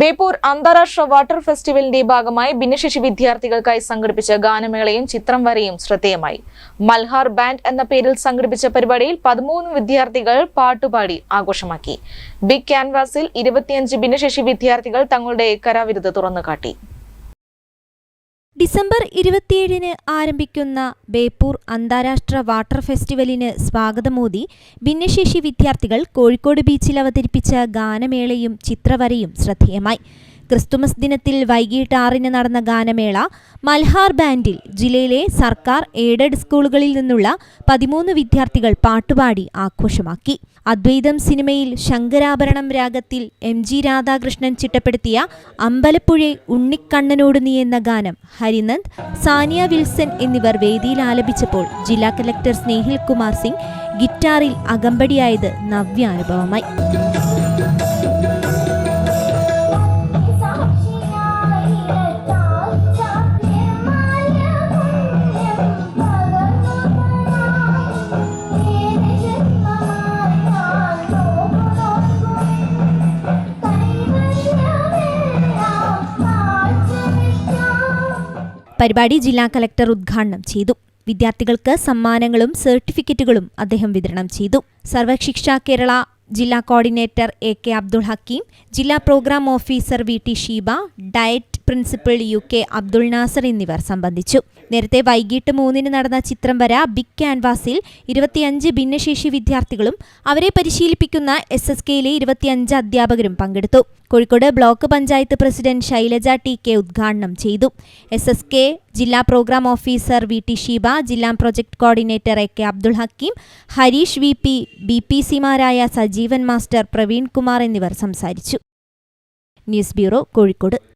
ബേപ്പൂർ അന്താരാഷ്ട്ര വാട്ടർ ഫെസ്റ്റിവലിന്റെ ഭാഗമായി ഭിന്നശേഷി വിദ്യാർത്ഥികൾക്കായി സംഘടിപ്പിച്ച ഗാനമേളയും ചിത്രം വരയും ശ്രദ്ധേയമായി. മൽഹാർ ബാൻഡ് എന്ന പേരിൽ സംഘടിപ്പിച്ച പരിപാടിയിൽ പതിമൂന്ന് വിദ്യാർത്ഥികൾ പാട്ടുപാടി ആഘോഷമാക്കി. ബിഗ് ക്യാൻവാസിൽ ഇരുപത്തിയഞ്ച് ഭിന്നശേഷി വിദ്യാർത്ഥികൾ തങ്ങളുടെ കരാവിരുദ്ധ തുറന്നുകാട്ടി. ഡിസംബർ ഇരുപത്തിയേഴിന് ആരംഭിക്കുന്ന ബേപ്പൂർ അന്താരാഷ്ട്ര വാട്ടർ ഫെസ്റ്റിവലിന് സ്വാഗതമോദി ഭിന്നശേഷി വിദ്യാർത്ഥികൾ കോഴിക്കോട് ബീച്ചിൽ അവതരിപ്പിച്ച ഗാനമേളയും ചിത്രവരയും ശ്രദ്ധേയമായി. ക്രിസ്തുമസ് ദിനത്തിൽ വൈകിട്ട് ആറിന് നടന്ന ഗാനമേള മൽഹാർ ബാൻഡിൽ ജില്ലയിലെ സർക്കാർ എയ്ഡഡ് സ്കൂളുകളിൽ നിന്നുള്ള പതിമൂന്ന് വിദ്യാർത്ഥികൾ പാട്ടുപാടി ആഘോഷമാക്കി. അദ്വൈതം സിനിമയിൽ ശങ്കരാഭരണം രാഗത്തിൽ എം ജി രാധാകൃഷ്ണൻ ചിട്ടപ്പെടുത്തിയ അമ്പലപ്പുഴെ ഉണ്ണിക്കണ്ണനോട് നീ എന്ന ഗാനം ഹരിനന്ദ് സാനിയ വിൽസൺ എന്നിവർ വേദിയിൽ ആലപിച്ചപ്പോൾ ജില്ലാ കലക്ടർ സ്നേഹിൽ കുമാർ സിംഗ് ഗിറ്റാറിൽ അകമ്പടിയായത് നവ്യാനുഭവമായി. പരിപാടി ജില്ലാ കലക്ടർ ഉദ്ഘാടനം ചെയ്തു. വിദ്യാർത്ഥികൾക്ക് സമ്മാനങ്ങളും സർട്ടിഫിക്കറ്റുകളും അദ്ദേഹം വിതരണം ചെയ്തു. സർവശിക്ഷ കേരള ജില്ലാ coordinator A K Abdul Hakeem ജില്ലാ programme officer V T Sheeba DIET principal U K Abdul Nasar എന്നിവർ സംബന്ധിച്ചു. നേരത്തെ വൈകിട്ട് മൂന്നിന് നടന്ന ചിത്രം വര ബിഗ് ക്യാൻവാസിൽ ഇരുപത്തിയഞ്ച് ഭിന്നശേഷി വിദ്യാർത്ഥികളും അവരെ പരിശീലിപ്പിക്കുന്ന എസ് എസ് കെയിലെ ഇരുപത്തിയഞ്ച് അധ്യാപകരും പങ്കെടുത്തു. Kozhikode block panchayat president Shailaja T K ഉദ്ഘാടനം ചെയ്തു. എസ് എസ് കെ ജില്ലാ programme officer V T Sheeba ജില്ലാ project coordinator A K Abdul Hakeem Harish V P B P സിമാരായ Sajeevan master Praveen Kumar എന്നിവർ സംസാരിച്ചു. News bureau Kozhikode.